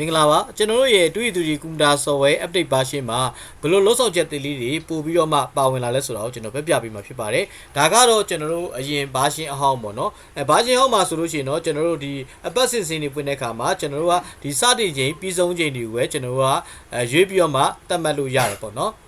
မင်္ဂလာပါကျွန်တော်တို့ရဲ့2 3 3 computer software update version မှာဘယ်လိုလှုပ်ဆောင်ချက်သေးလေးတွေပို့ပြီးတော့မှပါဝင်လာလဲဆိုတာကိုကျွန်တော်ပြပြပေးမှာဖြစ်ပါတယ်ဒါကတော့ကျွန်တော်တို့အရင် version အဟောင်းပေါ့နော်အဲ version ဟောင်းမှာဆိုလို့ရှိရင်တော့ကျွန်တော်တို့ဒီ app စင်စင်တွေပွင့်တဲ့အခါမှာကျွန်တော်တို့ကဒီစတင်ချိန်ပြီးဆုံးချိန်တွေကိုပဲကျွန်တော်တို့ကအဲရွေးပြီးတော့မှသတ်မှတ်လို့ရတယ်ပေါ့နော်အဲ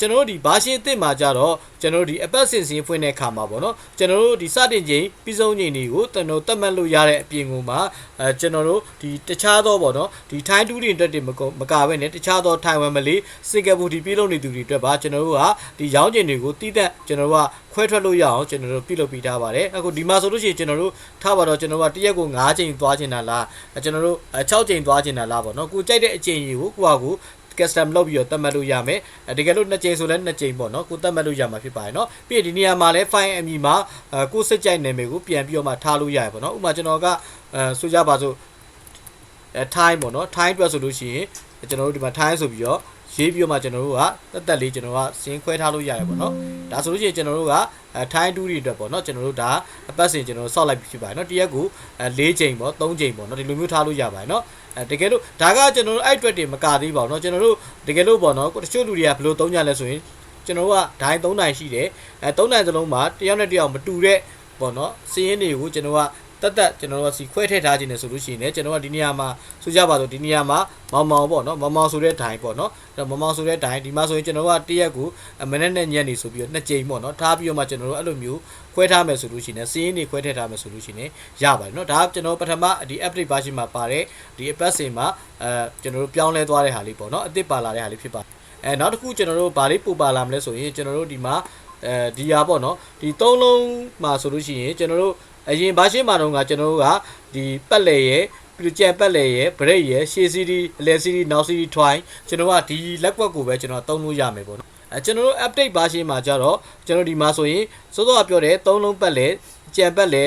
ကျွန်တော်တို့ဒီဘာရှင်းအစ်စ်မှာကြတော့ကျွန်တော်တို့ဒီ app စင်စင်ဖွင့်တဲ့အခါမှာပေါ့နော်ကျွန်တော်တို့ဒီစတင်ချိန်ပြီးဆုံးချိန်တွေကိုကျွန်တော်တို့သတ်မှတ်လို့ရတဲ့အပြင်ကိုမှာအဲကျွန်တော်တို့ဒီတခြားသောပေါ့နော်ဒီ time 2တွေအတွက်တွေမကမကပဲနဲ့တခြားသော time 1မလေးစင်ကာပူဒီပြည်လုံးနေသူတွေအတွက်ပါကျွန်တော်တို့ကဒီရောင်းကျင်တွေကိုတည်တဲ့ကျွန်တော်တို့ကခွဲထွက်လို့ရအောင်ကျွန်တော်တို့ပြုလုပ်ပေးထားပါတယ်အခုဒီမှာဆိုလို့ရှိရင်ကျွန်တော်တို့ထားပါတော့ကျွန်တော်တို့ကတစ်ရက်ကို9ချိန်သွားချင်တာလားအဲကျွန်တော်တို့6ချိန်သွားချင်တာလားပေါ့နော်ကိုကြိုက်တဲ့အချိန်ကြီးကိုကိုကကို custom လုပ်ပြီးတော့သတ်မှတ်လို့ရမယ်အဲတကယ်လို့နှစ်ကြိမ်ဆိုလဲနှစ်ကြိမ်ပေါ့နော်ကိုသတ်မှတ်လို့ရမှာဖြစ်ပါတယ်နော်ပြီးရင်ဒီနေရာမှာလဲ file အမည်မှာအဲကိုစစ်ကြိုက်နာမည်ကိုပြန်ပြီးတော့မှထားလို့ရတယ်ပေါ့နော်ဥပမာကျွန်တော်ကအဲဆိုကြပါစို့အဲ time ပေါ့နော် time အတွက်ဆိုလို့ရှိရင်ကျွန်တော်တို့ဒီမှာ time ဆိုပြီးတော့ ရေးပြီးတော့မှကျွန်တော်တို့ကတက်တက်လေးကျွန်တော်ကစင်းခွဲထားလို့ရတယ်ပေါ့နော်ဒါဆိုလို့ရှိရင်ကျွန်တော်တို့ကအဲ time 2တွေအတွက်ပေါ့နော်ကျွန်တော်တို့ဒါအပတ်စဉ်ကျွန်တော်တို့ဆောက်လိုက်ပြီးဖြစ်ပါတယ်နော်တရက်ကိုအဲ၄ချိန်ပေါ့၃ချိန်ပေါ့နော်ဒီလိုမျိုးထားလို့ရပါတယ်နော်အဲတကယ်လို့ဒါကကျွန်တော်တို့အဲ့အတွက်တွေမကသေးပါဘူးเนาะကျွန်တော်တို့တကယ်လို့ပေါ့နော်တချို့လူတွေကဘယ်လိုသုံးကြလဲဆိုရင်ကျွန်တော်တို့ကဒိုင်း၃နိုင်ရှိတယ်အဲ၃နိုင်စလုံးမှာတယောက်နဲ့တယောက်မတူတဲ့ပေါ့နော်စည်ရင်းတွေကိုကျွန်တော်က တက်တက်ကျွန်တော်တို့ကစီခွဲထည့်ထားခြင်းနဲ့ဆိုလို့ရှိရင်လည်းကျွန်တော်ကဒီနေရာမှာဆိုကြပါစို့ဒီနေရာမှာမောင်မောင်ပေါ့နော်မောင်မောင်ဆိုတဲ့ဒိုင်ပေါ့နော်ကျွန်တော်မောင်မောင်ဆိုတဲ့ဒိုင်ဒီမှာဆိုရင်ကျွန်တော်ကတရက်ကိုမနေ့နဲ့ညနေဆိုပြီးတော့နှစ်ကြိမ်ပေါ့နော်ထားပြီးတော့မှကျွန်တော်တို့အဲ့လိုမျိုးခွဲထားမယ်ဆိုလို့ရှိရင်စီးရင်တွေခွဲထည့်ထားမယ်ဆိုလို့ရှိရင်ရပါတယ်နော်ဒါကကျွန်တော်ပထမဒီ update version မှာပါတဲ့ဒီအပတ်စဉ်မှာအဲကျွန်တော်တို့ပြောင်းလဲသွားတဲ့ဟာလေးပေါ့နော်အသစ်ပါလာတဲ့ဟာလေးဖြစ်ပါတယ်အဲနောက်တစ်ခုကျွန်တော်တို့ဗာလေးပူပါလာမလဲဆိုရင်ကျွန်တော်တို့ဒီမှာအဲဒီဟာပေါ့နော်ဒီသုံးလုံးမှာဆိုလို့ရှိရင်ကျွန်တော်တို့ အရင် version မှာတော့ကကျွန်တော်တို့ကဒီပက်လေရဲ့ပြီးကြံပက်လေရဲ့ break ရဲ့ရှေ့ CD အလဲ CD နောက် CD twine ကျွန်တော်ကဒီလက်ကွက်ကိုပဲကျွန်တော်သုံးလို့ရမယ်ပေါ့နော်အဲကျွန်တော်တို့ update version မှာကြတော့ကျွန်တော်ဒီမှာဆိုရင်စောစောကပြောတဲ့သုံးလုံးပက်လေကြံပက်လေ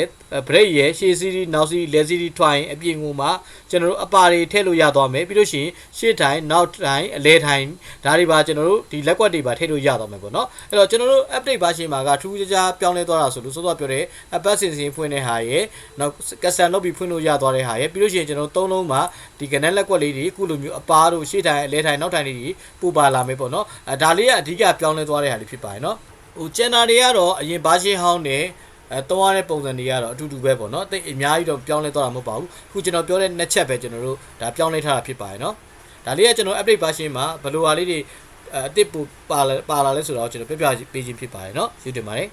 break ရဲ့ရှေ့ CD နောက် CD လဲ CD twine အပြင်ကိုမှာကျွန်တော်တို့အပါတွေထည့်လို့ရသွားမယ်ပြီးလို့ရှိရင်ရှေ့ထိုင်နောက်ထိုင်အလဲထိုင်ဒါတွေပါကျွန်တော်တို့ဒီလက်ကွက်တွေပါထည့်လို့ရသွားမယ်ပေါ့နော်အဲ့တော့ကျွန်တော်တို့ update version မှာကထူးခြားခြားပြောင်းလဲသွားတာဆိုလို့စောစောပြောတဲ့ app စင်စင်ဖွင့်တဲ့ဟာရဲ့နောက် custom လုပ်ပြီးဖွင့်လို့ရသွားတဲ့ဟာရဲ့ပြီးလို့ရှိရင်ကျွန်တော်တို့သုံးလုံးမှာဒီကနက်လက်ကွက်လေးတွေအခုလိုမျိုးအပါတို့ရှေ့ထိုင်အလဲထိုင်နောက်ထိုင်လေးတွေပို့ပါလာမယ်ပေါ့နော်အဲဒါလေးကအဓိကပြောင်းလဲသွားတဲ့ဟာလေးဖြစ်ပါတယ်နော်ဟို channel တွေကတော့အရင် version ဟောင်းနဲ့ အဲတောင်းရတဲ့ပုံစံတွေကတော့အတူတူပဲပေါ့နော်တိတ်အများကြီးတော့ပြောင်းလဲသွားတာမဟုတ်ပါဘူးခုကျွန်တော်ပြောတဲ့နှစ်ချက်ပဲကျွန်တော်တို့ဒါပြောင်းလဲထားတာဖြစ်ပါတယ်နော်ဒါလေးကကျွန်တော် update version မှာဘယ်လိုဟာလေးတွေအစ်စ်ပူပါလာပါလာလဲဆိုတော့ကျွန်တော်ပြပြပေးခြင်းဖြစ်ပါတယ်နော်ယူတင်ပါတယ်